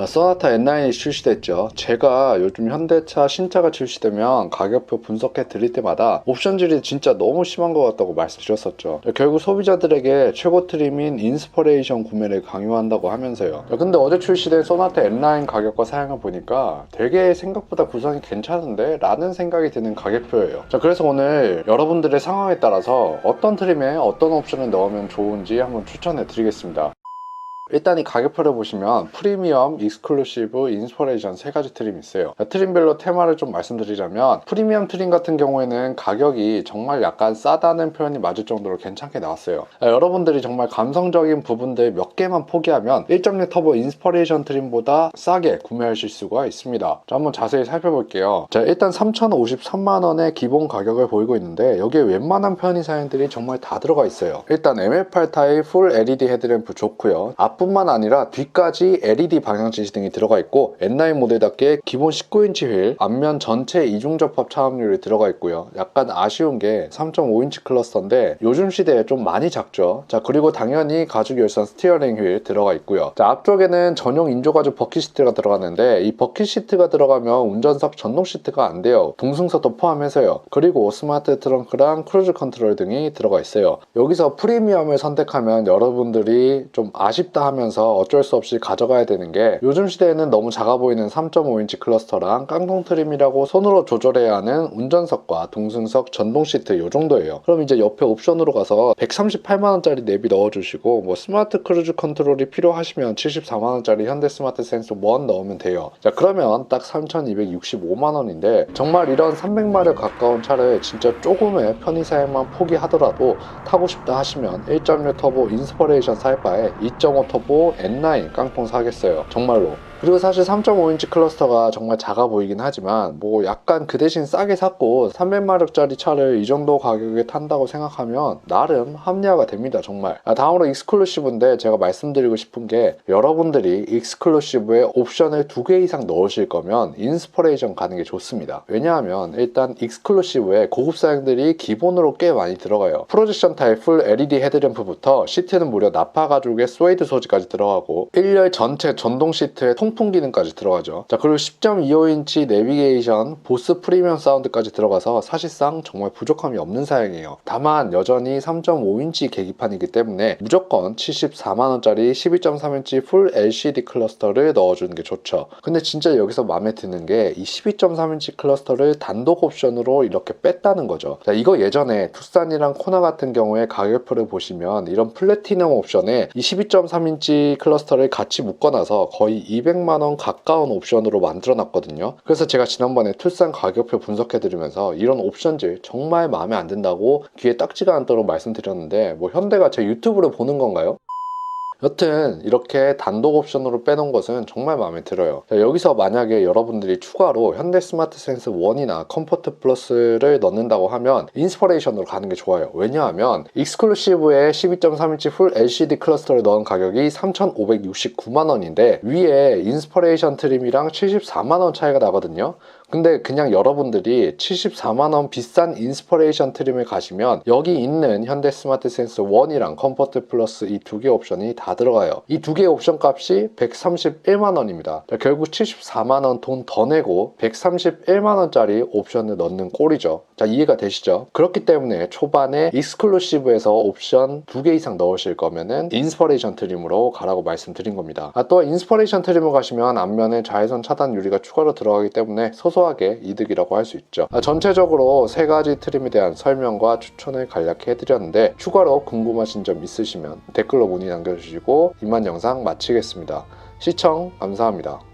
아, 소나타 N9이 출시됐죠. 제가 요즘 현대차 신차가 출시되면 가격표 분석해 드릴 때마다 옵션질이 진짜 너무 심한 것 같다고 말씀드렸었죠. 결국 소비자들에게 최고 트림인 인스퍼레이션 구매를 강요한다고 하면서요. 근데 어제 출시된 소나타 N9 가격과 사양을 보니까 되게 생각보다 구성이 괜찮은데? 라는 생각이 드는 가격표예요. 자, 그래서 오늘 여러분들의 상황에 따라서 어떤 트림에 어떤 옵션을 넣으면 좋은지 한번 추천해 드리겠습니다. 일단 이 가격표를 보시면 프리미엄, 익스클루시브, 인스퍼레이션 세 가지 트림이 있어요. 자, 트림별로 테마를 좀 말씀드리자면 프리미엄 트림 같은 경우에는 가격이 정말 약간 싸다는 표현이 맞을 정도로 괜찮게 나왔어요. 자, 여러분들이 정말 감성적인 부분들 몇 개만 포기하면 1.6 터보 인스퍼레이션 트림보다 싸게 구매하실 수가 있습니다. 자, 한번 자세히 살펴볼게요. 자, 일단 3,053만 원의 기본 가격을 보이고 있는데 여기에 웬만한 편의 사양들이 정말 다 들어가 있어요. 일단 ML8 타입 풀 LED 헤드램프 좋고요. 앞 뿐만 아니라 뒤까지 LED 방향 지시등이 들어가 있고 N9 모델답게 기본 19인치 휠, 앞면 전체 이중 접합 차음률이 들어가 있고요. 약간 아쉬운 게 3.5인치 클러스터인데 요즘 시대에 좀 많이 작죠. 자 그리고 당연히 가죽 열선 스티어링 휠 들어가 있고요. 자 앞쪽에는 전용 인조 가죽 버킷 시트가 들어가는데 이 버킷 시트가 들어가면 운전석 전동 시트가 안 돼요. 동승석도 포함해서요. 그리고 스마트 트렁크랑 크루즈 컨트롤 등이 들어가 있어요. 여기서 프리미엄을 선택하면 여러분들이 좀 아쉽다 하면서 어쩔 수 없이 가져가야 되는 게 요즘 시대에는 너무 작아 보이는 3.5인치 클러스터랑 깡통 트림이라고 손으로 조절해야 하는 운전석과 동승석 전동 시트 요 정도예요. 그럼 이제 옆에 옵션으로 가서 138만원짜리 내비 넣어주시고 뭐 스마트 크루즈 컨트롤이 필요하시면 74만원짜리 현대 스마트 센스 1 넣으면 돼요. 자 그러면 딱 3,265만원인데 정말 이런 300마력 가까운 차를 진짜 조금의 편의 사양만 포기하더라도 타고 싶다 하시면 1.6 터보 인스퍼레이션 살 바에 2.5 터보 N9 깡통 사겠어요. 정말로. 그리고 사실 3.5인치 클러스터가 정말 작아 보이긴 하지만 뭐 약간 그 대신 싸게 샀고 300마력짜리 차를 이 정도 가격에 탄다고 생각하면 나름 합리화가 됩니다 정말. 아, 다음으로 익스클루시브인데 제가 말씀드리고 싶은 게 여러분들이 익스클루시브에 옵션을 두 개 이상 넣으실 거면 인스퍼레이션 가는 게 좋습니다. 왜냐하면 일단 익스클루시브에 고급 사양들이 기본으로 꽤 많이 들어가요. 프로젝션 타입 풀 LED 헤드램프부터 시트는 무려 나파 가죽의 스웨이드 소지까지 들어가고 1열 전체 전동 시트에 통풍 기능까지 들어가죠. 자, 그리고 10.25인치 내비게이션, 보스 프리미엄 사운드까지 들어가서 사실상 정말 부족함이 없는 사양이에요. 다만 여전히 3.5인치 계기판이기 때문에 무조건 74만원짜리 12.3인치 풀 LCD 클러스터를 넣어주는 게 좋죠. 근데 진짜 여기서 마음에 드는 게 이 12.3인치 클러스터를 단독 옵션으로 이렇게 뺐다는 거죠. 자, 이거 예전에 투싼이랑 코나 같은 경우에 가격표를 보시면 이런 플래티넘 옵션에 이 12.3인치 클러스터를 같이 묶어놔서 거의 200만 원 가까운 옵션으로 만들어 놨거든요. 그래서 제가 지난번에 투싼 가격표 분석해 드리면서 이런 옵션들 정말 마음에 안 든다고 귀에 딱지가 않도록 말씀드렸는데 뭐 현대가 제 유튜브를 보는 건가요? 여튼 이렇게 단독 옵션으로 빼놓은 것은 정말 마음에 들어요. 자, 여기서 만약에 여러분들이 추가로 현대 스마트 센스 1이나 컴포트 플러스를 넣는다고 하면 인스퍼레이션으로 가는 게 좋아요. 왜냐하면 익스클루시브에 12.3인치 풀 LCD 클러스터를 넣은 가격이 3,569만 원인데 위에 인스퍼레이션 트림이랑 74만 원 차이가 나거든요. 근데 그냥 여러분들이 74만원 비싼 인스퍼레이션 트림을 가시면 여기 있는 현대 스마트 센스 1이랑 컴포트 플러스 이 두 개 옵션이 다 들어가요. 이 두개 옵션 값이 131만원입니다. 결국 74만원 돈 더 내고 131만원짜리 옵션을 넣는 꼴이죠. 자, 이해가 되시죠? 그렇기 때문에 초반에 익스클루시브에서 옵션 두 개 이상 넣으실 거면은 인스퍼레이션 트림으로 가라고 말씀드린 겁니다. 아, 또 인스퍼레이션 트림을 가시면 앞면에 자외선 차단 유리가 추가로 들어가기 때문에 소소 하게 이득이라고 할 수 있죠. 아, 전체적으로 세 가지 트림에 대한 설명과 추천을 간략히 해드렸는데 추가로 궁금하신 점 있으시면 댓글로 문의 남겨주시고 이만 영상 마치겠습니다. 시청 감사합니다.